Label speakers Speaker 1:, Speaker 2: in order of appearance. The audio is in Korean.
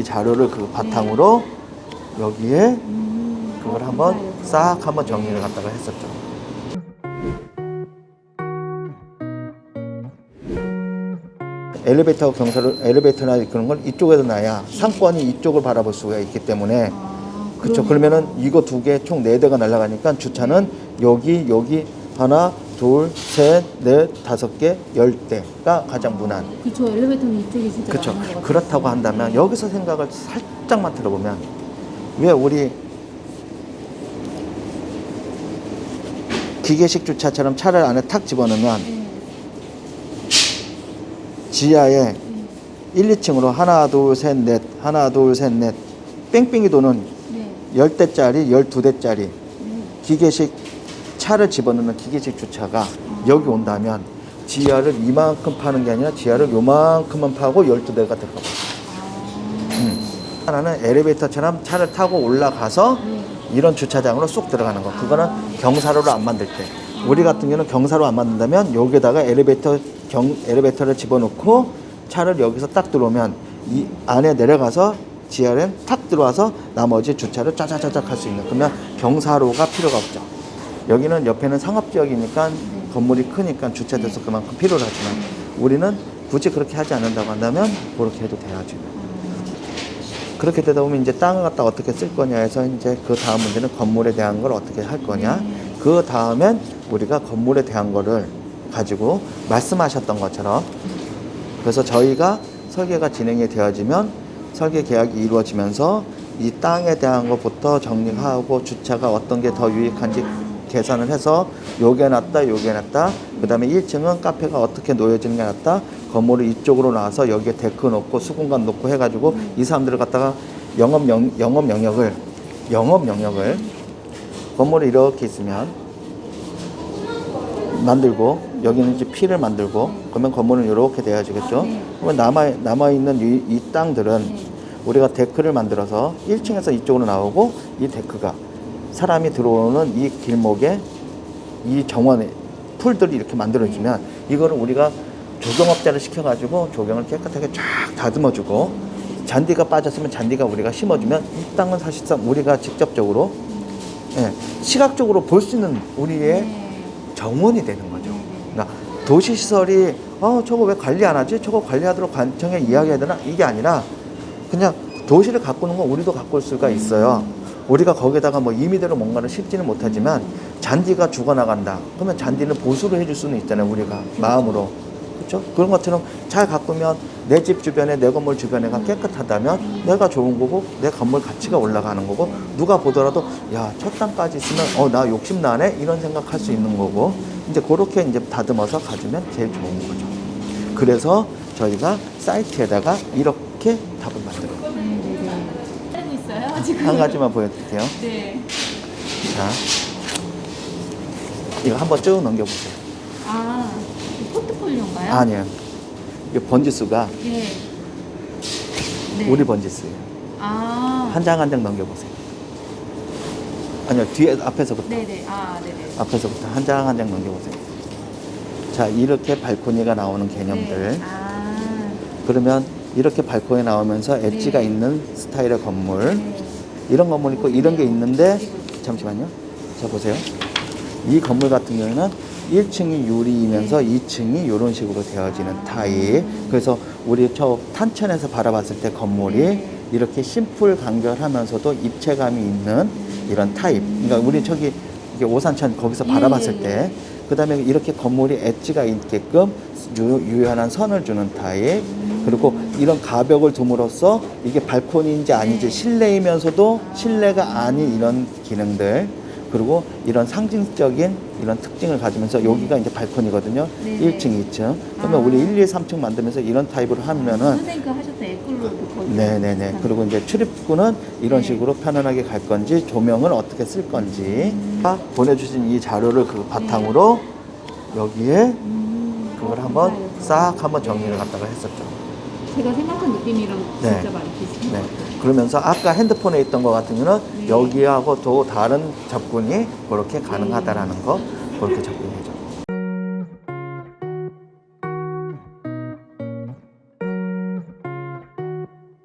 Speaker 1: 이 자료를 그 바탕으로 여기에 그걸 한번 싹 한번 정리를 갖다가 했었죠. 엘리베이터 경사를 엘리베이터나 그런 걸 이쪽에서 놔야 상권이 이쪽을 바라볼 수가 있기 때문에 그렇죠. 그러면은 이거 두 개 총 네 대가 날아가니까 주차는 여기 여기 하나 둘 셋 넷 다섯 개 열 대가 가장 무난.
Speaker 2: 그쵸 엘리베이터는 이쪽이 진짜
Speaker 1: 그렇죠.
Speaker 2: 많은 것 같아요.
Speaker 1: 그렇다고 한다면 여기서 생각을 살짝만 들어보면 왜 우리 기계식 주차처럼 차를 안에 탁 집어넣으면
Speaker 2: 네.
Speaker 1: 지하에 1, 2층으로 하나 둘 셋 넷 하나 둘 셋 넷 뺑뺑이 도는
Speaker 2: 네.
Speaker 1: 10대짜리 12대짜리
Speaker 2: 네.
Speaker 1: 기계식 차를 집어넣는 기계식 주차가 여기 온다면 지하를 이만큼 파는 게 아니라 지하를 요만큼만 파고 12대가 들어가 음. 하나는 엘리베이터처럼 차를 타고 올라가서
Speaker 2: 네.
Speaker 1: 이런 주차장으로 쏙 들어가는 거. 그거는 경사로를 안 만들 때. 우리 같은 경우는 경사로 안 만든다면 여기다가 엘리베이터 경 엘리베이터를 집어넣고 차를 여기서 딱 들어오면 이 안에 내려가서 지하엔 탁 들어와서 나머지 주차를 짜자자작 할 수 있는. 그러면 경사로가 필요가 없죠. 여기는 옆에는 상업지역이니까 건물이 크니까 주차돼서 그만큼 필요를 하지만 우리는 굳이 그렇게 하지 않는다고 한다면 그렇게 해도 돼야죠. 그렇게 되다 보면 이제 땅을 갖다 어떻게 쓸 거냐 해서 이제 그 다음 문제는 건물에 대한 걸 어떻게 할 거냐. 그 다음엔 우리가 건물에 대한 거를 가지고 말씀하셨던 것처럼 그래서 저희가 설계가 진행이 되어지면 설계 계약이 이루어지면서 이 땅에 대한 것부터 정리하고 주차가 어떤 게 더 유익한지 계산을 해서 요게 낫다 요게 낫다. 그 다음에 1층은 카페가 어떻게 놓여지는 게 낫다. 건물을 이쪽으로 나와서 여기에 데크 놓고 수공간 놓고 해가지고 이 사람들을 갖다가 영업, 영, 영업 영역을 영업 영역을 건물이 이렇게 있으면 만들고 여기는 이제 피를 만들고 그러면 건물은 이렇게 돼야지겠죠. 그러면 남아 남아 있는 이, 이 땅들은 우리가 데크를 만들어서 1층에서 이쪽으로 나오고 이 데크가 사람이 들어오는 이 길목에 이 정원에 풀들이 이렇게 만들어지면 이거를 우리가 조경업자를 시켜가지고 조경을 깨끗하게 쫙 다듬어주고 잔디가 빠졌으면 잔디가 우리가 심어주면 이 땅은 사실상 우리가 직접적으로 예, 시각적으로 볼 수 있는 우리의
Speaker 2: 네.
Speaker 1: 정원이 되는 거죠. 그러니까 도시 시설이 어 저거 왜 관리 안 하지? 저거 관리하도록 관청에 이야기해야 되나? 이게 아니라 그냥 도시를 가꾸는 건 우리도 가꿀 수가 있어요. 우리가 거기다가 뭐 임의대로 뭔가를 심지는 못하지만 잔디가 죽어나간다. 그러면 잔디는 보수를 해줄 수는 있잖아요. 우리가 마음으로. 그렇죠? 그런 것처럼 잘 가꾸면 내 집 주변에 내 건물 주변에가 깨끗하다면 내가 좋은 거고 내 건물 가치가 올라가는 거고 누가 보더라도 야첫 땅까지 있으면 어 나 욕심 나네 이런 생각할 수 있는 거고 이제 그렇게 이제 다듬어서 가주면 제일 좋은 거죠. 그래서 저희가 사이트에다가 이렇게 답을 만들어요.
Speaker 2: 지금.
Speaker 1: 한 가지만 보여드릴게요.
Speaker 2: 네.
Speaker 1: 자, 이거 한번 쭉 넘겨보세요.
Speaker 2: 아 포트폴리오인가요?
Speaker 1: 아니에요. 이 번지수가
Speaker 2: 네. 네.
Speaker 1: 우리 번지수예요.
Speaker 2: 아.
Speaker 1: 한 장 한 장 넘겨보세요. 아니요, 뒤에 앞에서부터.
Speaker 2: 네네. 아 네네.
Speaker 1: 앞에서부터 한 장 한 장 넘겨보세요. 자, 이렇게 발코니가 나오는 개념들.
Speaker 2: 네. 아.
Speaker 1: 그러면 이렇게 발코니 나오면서 엣지가
Speaker 2: 네.
Speaker 1: 있는 스타일의 건물.
Speaker 2: 네.
Speaker 1: 이런 건물 있고 이런 게 있는데 잠시만요. 자 보세요. 이 건물 같은 경우는 1층이 유리이면서 2층이 이런 식으로 되어지는 타입. 그래서 우리 저 탄천에서 바라봤을 때 건물이 이렇게 심플 간결하면서도 입체감이 있는 이런 타입. 그러니까 우리 저기 오산천 거기서
Speaker 2: 예,
Speaker 1: 바라봤을
Speaker 2: 예,
Speaker 1: 때 그 다음에 이렇게 건물이 엣지가 있게끔 유, 유연한 선을 주는 타입. 그리고 이런 가벽을 둠으로써 이게 발코니인지 아닌지
Speaker 2: 네.
Speaker 1: 실내이면서도 실내가 아닌 이런 기능들 그리고 이런 상징적인 이런 특징을 가지면서 여기가 이제 발코니거든요.
Speaker 2: 네.
Speaker 1: 1층, 2층. 그러면
Speaker 2: 아.
Speaker 1: 우리 1, 2, 3층 만들면서 이런 타입으로 하면은
Speaker 2: 선생님 그 하셨던 에클로 그 거기.
Speaker 1: 네네 네. 그리고 이제 출입구는 이런
Speaker 2: 네.
Speaker 1: 식으로 편안하게 갈 건지 조명을 어떻게 쓸 건지 아, 보내주신 이 자료를 그 바탕으로 여기에
Speaker 2: 음.
Speaker 1: 그걸
Speaker 2: 어,
Speaker 1: 한번
Speaker 2: 감사해요.
Speaker 1: 싹 한번 정리를 갖다가 했었죠.
Speaker 2: 제가 생각한 느낌이랑
Speaker 1: 네.
Speaker 2: 진짜 많이 비슷해요.
Speaker 1: 네. 그러면서 아까 핸드폰에 있던 것 같은 경우는
Speaker 2: 네.
Speaker 1: 여기하고 또 다른 접근이 그렇게 가능하다라는 거 그렇게 접근해줘.